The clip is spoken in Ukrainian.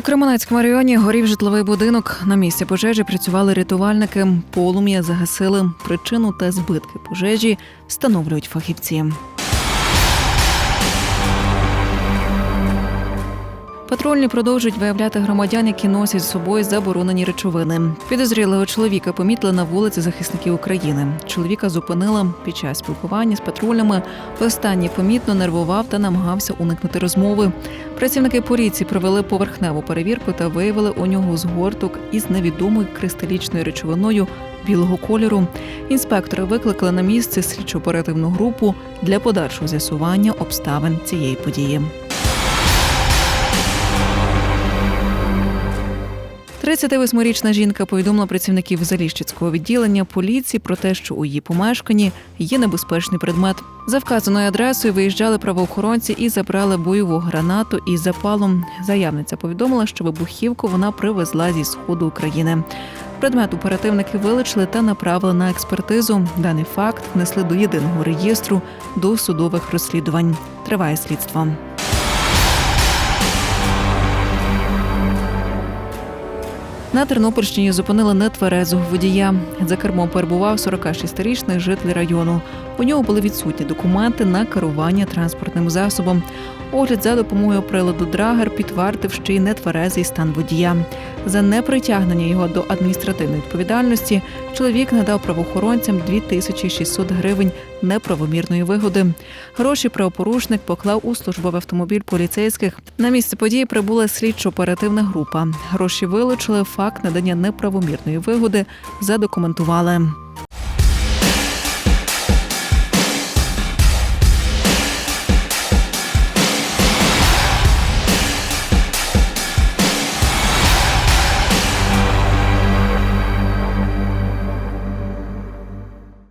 У Кременецькому районі горів житловий будинок. На місці пожежі працювали рятувальники. Полум'я загасили. Причину та збитки пожежі встановлюють фахівці. Патрульні продовжують виявляти громадян, які носять з собою заборонені речовини. Підозрілого чоловіка помітили на вулиці захисників України. Чоловіка зупинили під час спілкування з патрулями. Останній помітно нервував та намагався уникнути розмови. Працівники поліції провели поверхневу перевірку та виявили у нього згорток із невідомою кристалічною речовиною білого кольору. Інспектори викликали на місце слідчо-оперативну групу для подальшого з'ясування обставин цієї події. 38-річна жінка повідомила працівників Заліщицького відділення поліції про те, що у її помешканні є небезпечний предмет. За вказаною адресою виїжджали правоохоронці і забрали бойову гранату із запалом. Заявниця повідомила, що вибухівку вона привезла зі сходу України. Предмет оперативники вилучили та направили на експертизу. Даний факт внесли до єдиного реєстру до судових розслідувань. Триває слідство. На Тернопільщині зупинили нетверезого водія. За кермом перебував 46-річний житель району. У нього були відсутні документи на керування транспортним засобом. Огляд за допомогою приладу Драгер підтвердив, що й нетверезий стан водія. За непритягнення його до адміністративної відповідальності чоловік надав правоохоронцям 2600 гривень неправомірної вигоди. Гроші правопорушник поклав у службовий автомобіль поліцейських. На місце події прибула слідчо-оперативна група. Гроші вилучили, факт надання неправомірної вигоди задокументували.